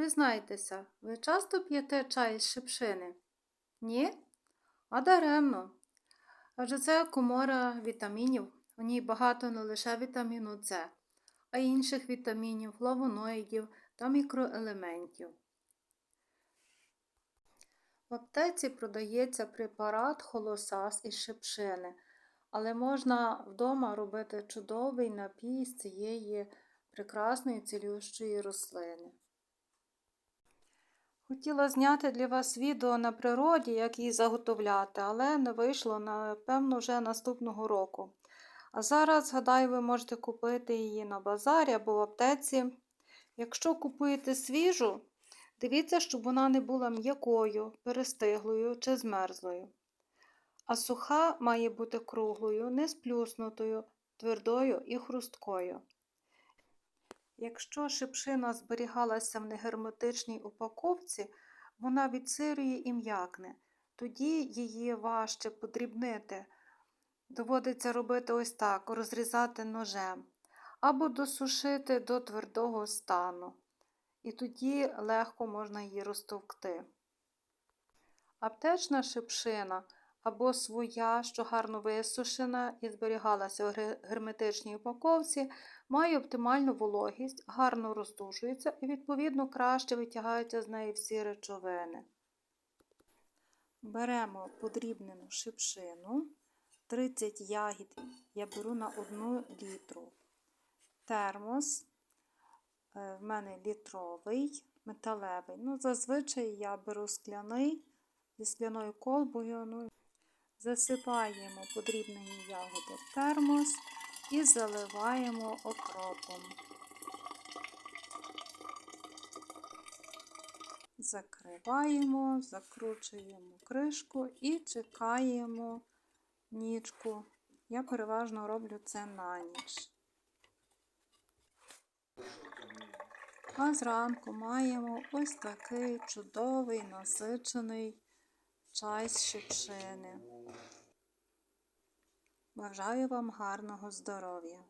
Признайтеся, ви часто п'єте чай з шипшини? Ні? А даремно. Адже це комора вітамінів. У ній багато не лише вітаміну С, а й інших вітамінів, флавоноїдів та мікроелементів. В аптеці продається препарат холосас із шипшини, але можна вдома робити чудовий напій з цієї прекрасної цілющої рослини. Хотіла зняти для вас відео на природі, як її заготовляти, але не вийшло, напевно, вже наступного року. А зараз, гадаю, ви можете купити її на базарі або в аптеці. Якщо купуєте свіжу, дивіться, щоб вона не була м'якою, перестиглою чи змерзлою. А суха має бути круглою, не сплюснутою, твердою і хрусткою. Якщо шипшина зберігалася в негерметичній упаковці, вона відсирює і м'якне. Тоді її важче подрібнити. Доводиться робити ось так, розрізати ножем, або досушити до твердого стану. І тоді легко можна її розтовкти. Аптечна шипшина або своя, що гарно висушена і зберігалася в герметичній упаковці, має оптимальну вологість, гарно роздушується і, відповідно, краще витягаються з неї всі речовини. Беремо подрібнену шипшину, 30 ягід я беру на 1 літру. Термос е, в мене літровий, металевий. Ну, Зазвичай я беру скляний зі скляною колбою. Ну, Засипаємо подрібнені ягоди в термос і заливаємо окропом. Закриваємо, закручуємо кришку і чекаємо нічку. Я переважно роблю це на ніч. А зранку маємо ось такий чудовий насичений чай з шипшини. Бажаю вам гарного здоров'я!